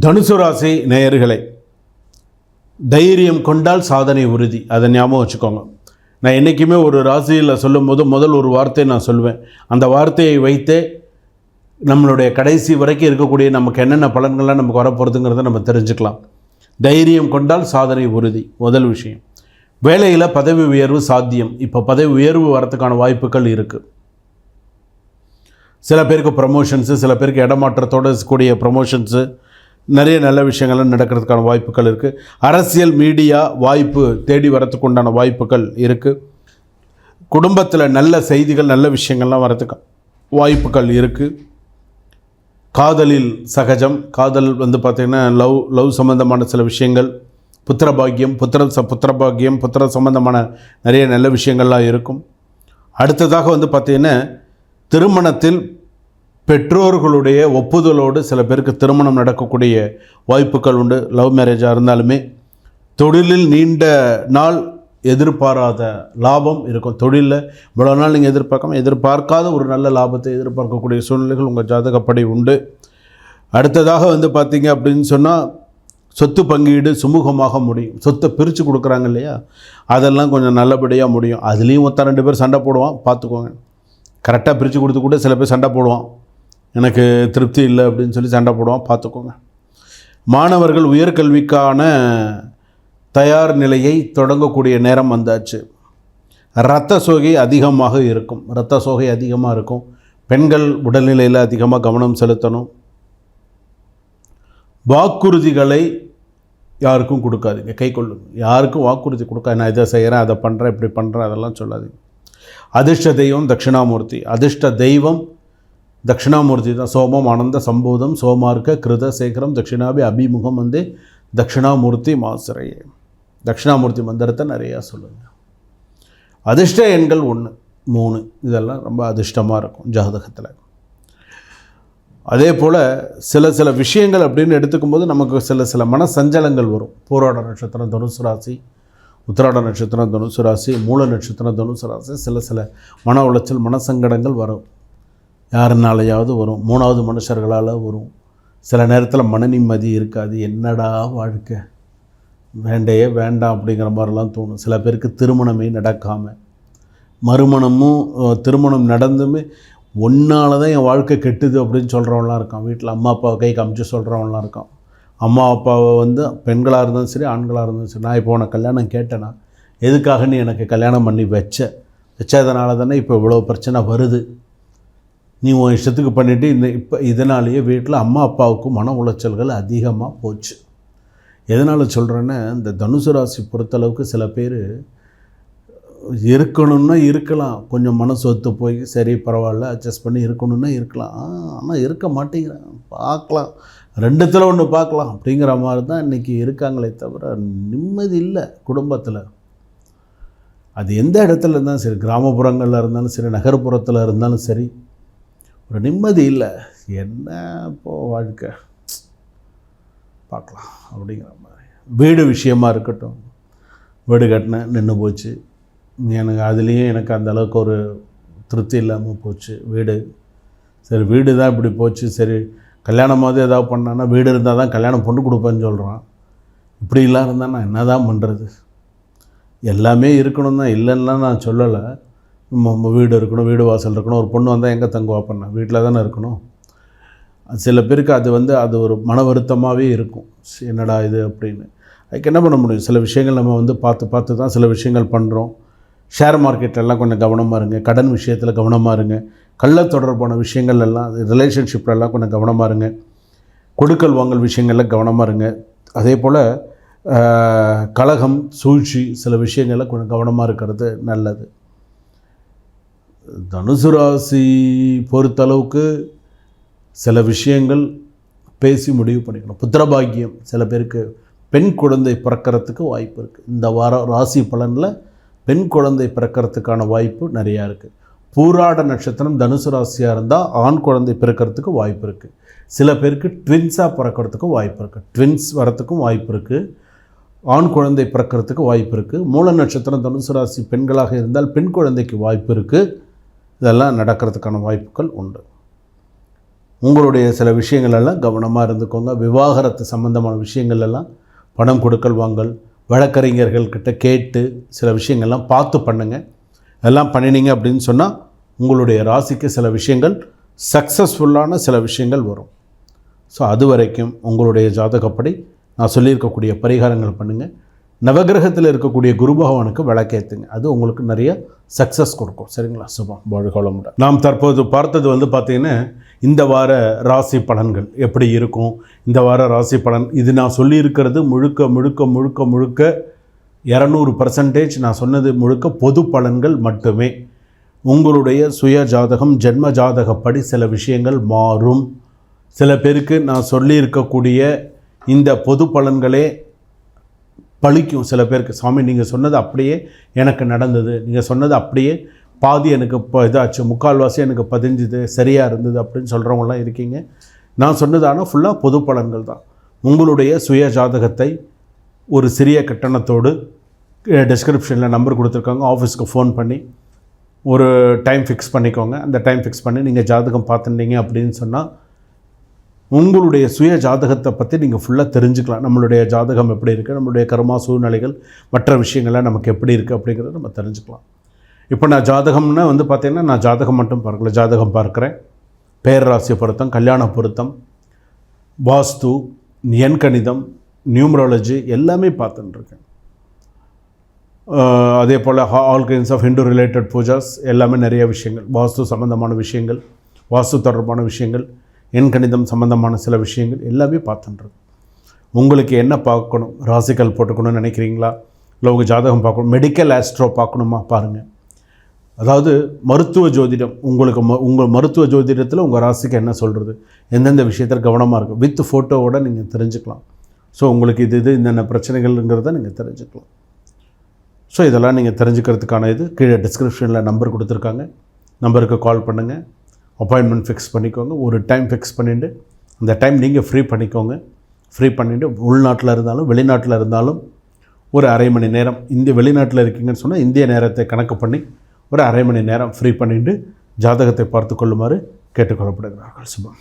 தனுசு ராசி நேயர்களை தைரியம் கொண்டால் சாதனை உறுதி. அதை ஞாபகம் வச்சுக்கோங்க. நான் என்றைக்குமே ஒரு ராசியில் சொல்லும்போது முதல் ஒரு வார்த்தையை நான் சொல்லுவேன். அந்த வார்த்தையை வைத்தே நம்மளுடைய கடைசி வரைக்கும் இருக்கக்கூடிய நமக்கு என்னென்ன பலன்கள்லாம் நமக்கு வரப்போகிறதுங்கிறத நம்ம தெரிஞ்சுக்கலாம். தைரியம் கொண்டால் சாதனை உறுதி முதல் விஷயம். வேலையில் பதவி உயர்வு சாத்தியம். இப்போ பதவி உயர்வு வரத்துக்கான வாய்ப்புகள் இருக்குது சில பேருக்கு ப்ரமோஷன்ஸு சில பேருக்கு இடமாற்றத்தோடு கூடிய ப்ரமோஷன்ஸு நிறைய நல்ல விஷயங்கள்லாம் நடக்கிறதுக்கான வாய்ப்புகள் இருக்குது அரசியல் மீடியா வாய்ப்பு தேடி வரத்துக்கு உண்டான வாய்ப்புகள் இருக்குது குடும்பத்தில் நல்ல செய்திகள் நல்ல விஷயங்கள்லாம் வரதுக்கு வாய்ப்புகள் இருக்குது காதலில் சகஜம். காதல் வந்து பார்த்திங்கன்னா லவ் லவ் சம்மந்தமான சில விஷயங்கள் புத்திர பாக்கியம் புத்திர ச புத்திர பாக்கியம் புத்திர சம்பந்தமான நிறைய நல்ல விஷயங்கள்லாம் இருக்கும். அடுத்ததாக வந்து பார்த்திங்கன்னா திருமணத்தில் பெற்றோர்களுடைய ஒப்புதலோடு சில பேருக்கு திருமணம் நடக்கக்கூடிய வாய்ப்புகள் உண்டு. லவ் மேரேஜாக இருந்தாலுமே தொழிலில் நீண்ட நாள் எதிர்பாராத லாபம் இருக்கும். தொழிலில் இவ்வளோ நாள் நீங்கள் எதிர்பார்க்காம எதிர்பார்க்காத ஒரு நல்ல லாபத்தை எதிர்பார்க்கக்கூடிய சூழ்நிலைகள் உங்கள் ஜாதகப்படி உண்டு. அடுத்ததாக வந்து பார்த்தீங்க அப்படின்னு சொன்னால் சொத்து பங்கீடு சுமூகமாக முடியும். சொத்தை பிரித்து கொடுக்குறாங்க இல்லையா? அதெல்லாம் கொஞ்சம் நல்லபடியாக முடியும். அதுலேயும் ஒருத்தன் ரெண்டு பேர் சண்டை போடுவான். பார்த்துக்கோங்க கரெக்டாக பிரித்து கொடுத்து கூட சில பேர் சண்டை போடுவான். எனக்கு திருப்தி இல்லை அப்படின்னு சொல்லி சண்டை போடுவான் பார்த்துக்கோங்க. மாணவர்கள் உயர்கல்விக்கான தயார் நிலையை தொடங்கக்கூடிய நேரம் வந்தாச்சு. இரத்த சோகை அதிகமாக இருக்கும். இரத்த சோகை அதிகமாக இருக்கும். பெண்கள் உடல்நிலையில் அதிகமாக கவனம் செலுத்தணும். வாக்குறுதிகளை யாருக்கும் கொடுக்காதீங்க. கை கொள்ளுங்க. யாருக்கும் வாக்குறுதி கொடுக்காது நான் இதை செய்கிறேன் அதை பண்ணுறேன் இப்படி பண்ணுறேன் அதெல்லாம் சொல்லாதீங்க. அதிர்ஷ்ட தெய்வம் தட்சிணாமூர்த்தி. அதிர்ஷ்ட தெய்வம் தட்சிணாமூர்த்தி தான். சோமம் ஆனந்த சம்போதம் சோமார்க்க கிருத சேகரம் தட்சிணாபி அபிமுகம் வந்து தட்சிணாமூர்த்தி மாசுரையே தட்சிணாமூர்த்தி மந்திரத்தை நிறையா சொல்லுங்கள் அதிர்ஷ்ட எண்கள் ஒன்று மூணு. இதெல்லாம் ரொம்ப அதிர்ஷ்டமாக இருக்கும் ஜாதகத்தில். அதே போல் சில சில விஷயங்கள் அப்படின்னு எடுத்துக்கும்போது நமக்கு சில சில மன சஞ்சலங்கள் வரும். போராட நட்சத்திரம் தனுசு ராசி உத்திராட நட்சத்திரம் தனுசு ராசி மூல நட்சத்திரம் தனுசு ராசி சில சில மன உளைச்சல் மன சங்கடங்கள் வரும். யாருனாலையாவது வரும். மூணாவது மனுஷர்களால் வரும். சில நேரத்தில் மன நிம்மதி இருக்காது. என்னடா வாழ்க்கை? வேண்டையே வேண்டாம் அப்படிங்கிற மாதிரிலாம் தோணும். சில பேருக்கு திருமணமே நடக்காமல் மறுமணமும் திருமணம் நடந்துமே ஒன்றால் தான் என் வாழ்க்கை கெட்டுது அப்படின்னு சொல்கிறவங்களாம் இருக்கான். வீட்டில் அம்மா அப்பாவை கை காமிச்சு சொல்கிறவங்களாம் இருக்கான். அம்மா அப்பாவை வந்து பெண்களாக இருந்தாலும் சரி ஆண்களாக இருந்தாலும் சரி நான் இப்போ உனக்கு கல்யாணம் கேட்டேனா? எதுக்காக நீ எனக்கு கல்யாணம் பண்ணி வச்ச? வச்சதுனால தானே இப்போ இவ்வளோ பிரச்சனை வருது? நீ உன் இஷ்டத்துக்கு பண்ணிவிட்டு இந்த இப்போ இதனாலேயே வீட்டில் அம்மா அப்பாவுக்கு மன உளைச்சல்கள் அதிகமாக போச்சு. எதனால் சொல்கிறேன்னா இந்த தனுசு ராசி பொறுத்தளவுக்கு சில பேர் இருக்கணும்னா இருக்கலாம். கொஞ்சம் மனசு ஒத்து போய் சரி பரவாயில்ல அட்ஜஸ்ட் பண்ணி இருக்கணும்னா இருக்கலாம். ஆனால் இருக்க மாட்டேங்கிறேன். பார்க்கலாம். ரெண்டுத்தில் ஒன்று பார்க்கலாம். அப்படிங்கிற மாதிரி தான் இன்றைக்கி இருக்காங்களே தவிர நிம்மதி இல்லை குடும்பத்தில். அது எந்த இடத்துல இருந்தாலும் சரி கிராமப்புறங்களில் இருந்தாலும் சரி நகர்ப்புறத்தில் இருந்தாலும் சரி ஒரு நிம்மதி இல்லை. என்ன இப்போது வாழ்க்கை? பார்க்கலாம். அப்படிங்கிற மாதிரி. வீடு விஷயமா இருக்கட்டும். வீடு கட்டினேன் நின்று போச்சு. எனக்கு அதுலேயும் எனக்கு அந்த அளவுக்கு ஒரு திருப்தி இல்லாமல் போச்சு. வீடு. சரி வீடு தான் இப்படி போச்சு. சரி கல்யாணமாவது ஏதாவது பண்ணான்னா வீடு இருந்தால் தான் கல்யாணம் பொண்ணு கொடுப்பேன்னு சொல்கிறான் இப்படிலாம் இருந்தால் நான் என்ன தான் பண்ணுறது எல்லாமே இருக்கணும் தான் இல்லைன்னா நான் சொல்லலை. வீடு இருக்கணும் வீடு வாசல் இருக்கணும். ஒரு பொண்ணு வந்தால் எங்கே தங்குவா பண்ண? வீட்டில் தானே இருக்கணும். சில பேருக்கு அது வந்து அது ஒரு மன வருத்தமாகவே இருக்கும். என்னடா இது அப்படின்னு. அதுக்கு என்ன பண்ண முடியும்? சில விஷயங்கள் நம்ம வந்து பார்த்து பார்த்து தான் சில விஷயங்கள் பண்ணுறோம் ஷேர் மார்க்கெட்லலாம் கொஞ்சம் கவனமாக இருங்க. கடன் விஷயத்தில் கவனமாக இருங்க. கள்ள தொடர்பான விஷயங்கள் எல்லாம் ரிலேஷன்ஷிப்லலாம் கொஞ்சம் கவனமாக இருங்க. கொடுக்கல் வாங்கல் விஷயங்களில் கவனமாக இருங்க. அதே போல் கலகம் சூழ்ச்சி சில விஷயங்களில் கொஞ்சம் கவனமாக இருக்கிறது நல்லது. தனுசு ராசி பொறுத்தளவுக்கு சில விஷயங்கள் பேசி முடிவு பண்ணிக்கணும். புத்திரபாக்கியம் சில பேருக்கு பெண் குழந்தை பிறக்கிறதுக்கு வாய்ப்பு இருக்குது இந்த வாரம் ராசி பலனில் பெண் குழந்தை பிறக்கிறதுக்கான வாய்ப்பு நிறையா இருக்குது பூராட நட்சத்திரம் தனுசு ராசியாக இருந்தால் ஆண் குழந்தை பிறக்கிறதுக்கு வாய்ப்பு இருக்குது சில பேருக்கு ட்வின்ஸாக பிறக்கிறதுக்கும் வாய்ப்பு இருக்குது ட்வின்ஸ் வரத்துக்கும் வாய்ப்பு இருக்குது ஆண் குழந்தை பிறக்கிறதுக்கு வாய்ப்பு இருக்குது மூல நட்சத்திரம் தனுசு ராசி பெண்களாக இருந்தால் பெண் குழந்தைக்கு வாய்ப்பு இருக்குது இதெல்லாம் நடக்கிறதுக்கான வாய்ப்புகள் உண்டு. உங்களுடைய சில விஷயங்கள் எல்லாம் கவனமாக இருந்துக்கோங்க. விவாகரத்து சம்பந்தமான விஷயங்கள் எல்லாம் பணம் கொடுக்கல் வாங்கல் வழக்கறிஞர்கள்கிட்ட கேட்டு சில விஷயங்கள்லாம் பார்த்து பண்ணுங்கள் எல்லாம் பண்ணினீங்க அப்படின்னு சொன்னால் உங்களுடைய ராசிக்கு சில விஷயங்கள் சக்ஸஸ்ஃபுல்லான சில விஷயங்கள் வரும். ஸோ அது வரைக்கும் உங்களுடைய ஜாதகப்படி நான் சொல்லியிருக்கக்கூடிய பரிகாரங்கள் பண்ணுங்கள் நவகிரகத்தில் இருக்கக்கூடிய குரு பகவானுக்கு விளக்கேற்றுங்க அது உங்களுக்கு நிறைய சக்ஸஸ் கொடுக்கும். சரிங்களா? சுபம் வாழ்கோளமுடன் நாம் தற்போது பார்த்தது வந்து பார்த்திங்கன்னா இந்த வார ராசி பலன்கள் எப்படி இருக்கும்? இந்த வார ராசி பலன் இது நான் சொல்லியிருக்கிறது முழுக்க முழுக்க முழுக்க முழுக்க இரநூறு பர்சன்டேஜ் நான் சொன்னது முழுக்க பொது பலன்கள் மட்டுமே. உங்களுடைய சுய ஜாதகம் ஜென்ம ஜாதகப்படி சில விஷயங்கள் மாறும். சில பேருக்கு நான் சொல்லியிருக்கக்கூடிய இந்த பொது பலன்களே பழிக்கும். சில பேருக்கு சாமி நீங்கள் சொன்னது அப்படியே எனக்கு நடந்தது. நீங்கள் சொன்னது அப்படியே பாதி எனக்கு இப்போ இதாச்சு. முக்கால்வாசி எனக்கு பதிஞ்சுது. சரியாக இருந்தது அப்படின்னு சொல்கிறவங்களாம் இருக்கீங்க. நான் சொன்னது ஆனால் ஃபுல்லாக பொது பலன்கள் தான். உங்களுடைய சுய ஜாதகத்தை ஒரு சிறிய கட்டணத்தோடு டிஸ்கிரிப்ஷனில் நம்பர் கொடுத்துருக்காங்க. ஆஃபீஸ்க்கு ஃபோன் பண்ணி ஒரு டைம் ஃபிக்ஸ் பண்ணிக்கோங்க. அந்த டைம் ஃபிக்ஸ் பண்ணி நீங்கள் ஜாதகம் பார்த்துட்டீங்க அப்படின்னு சொன்னால் உங்களுடைய சுய ஜாதகத்தை பற்றி நீங்கள் ஃபுல்லாக தெரிஞ்சுக்கலாம். நம்மளுடைய ஜாதகம் எப்படி இருக்குது நம்மளுடைய கர்மா சூழ்நிலைகள் மற்ற விஷயங்கள்லாம் நமக்கு எப்படி இருக்குது அப்படிங்கிறத நம்ம தெரிஞ்சுக்கலாம். இப்போ நான் ஜாதகம்னா வந்து பார்த்திங்கன்னா நான் ஜாதகம் மட்டும் பார்க்கல ஜாதகம் பார்க்குறேன். பேரராசி பொருத்தம் கல்யாண பொருத்தம் வாஸ்து எண் கணிதம் நியூமராலஜி எல்லாமே பார்த்துட்டுருக்கேன் அதே போல் all kinds of Hindu related pujas எல்லாமே நிறைய விஷயங்கள் வாஸ்து சம்மந்தமான விஷயங்கள் வாஸ்து தொடர்பான விஷயங்கள் எண் கணிதம் சம்மந்தமான சில விஷயங்கள் எல்லாமே பார்த்துட்டுருக்கு உங்களுக்கு என்ன பார்க்கணும்? ராசிக்கல் போட்டுக்கணும்னு நினைக்கிறீங்களா? இல்லை உங்கள் ஜாதகம் பார்க்கணும்? மெடிக்கல் ஆஸ்ட்ரோ பார்க்கணுமா? பாருங்கள் அதாவது மருத்துவ ஜோதிடம் உங்களுக்கு ம உங்கள் மருத்துவ ஜோதிடத்தில் உங்கள் ராசிக்கு என்ன சொல்கிறது எந்தெந்த விஷயத்தில் கவனமாக இருக்கும் வித் ஃபோட்டோவோட நீங்கள் தெரிஞ்சுக்கலாம். ஸோ உங்களுக்கு இது இது என்னென்ன பிரச்சனைகள்ங்கிறத நீங்கள் தெரிஞ்சுக்கலாம். ஸோ இதெல்லாம் நீங்கள் தெரிஞ்சுக்கிறதுக்கான இது கீழே டிஸ்கிரிப்ஷனில் நம்பர் கொடுத்துருக்காங்க. நம்பருக்கு கால் பண்ணுங்கள் அப்பாயின்மெண்ட் ஃபிக்ஸ் பண்ணிக்கோங்க. ஒரு டைம் ஃபிக்ஸ் பண்ணிவிட்டு அந்த டைம் நீங்கள் ஃப்ரீ பண்ணிக்கோங்க. ஃப்ரீ பண்ணிவிட்டு உள்நாட்டில் இருந்தாலும் வெளிநாட்டில் இருந்தாலும் ஒரு அரை மணி நேரம் இந்திய வெளிநாட்டில் இருக்கீங்கன்னு சொன்னால் இந்திய நேரத்தை கணக்கு பண்ணி ஒரு அரை மணி நேரம் ஃப்ரீ பண்ணிவிட்டு ஜாதகத்தை பார்த்து கொள்ளுமாறு கேட்டுக்கொள்ளப்படுகிறார்கள். சுபம்.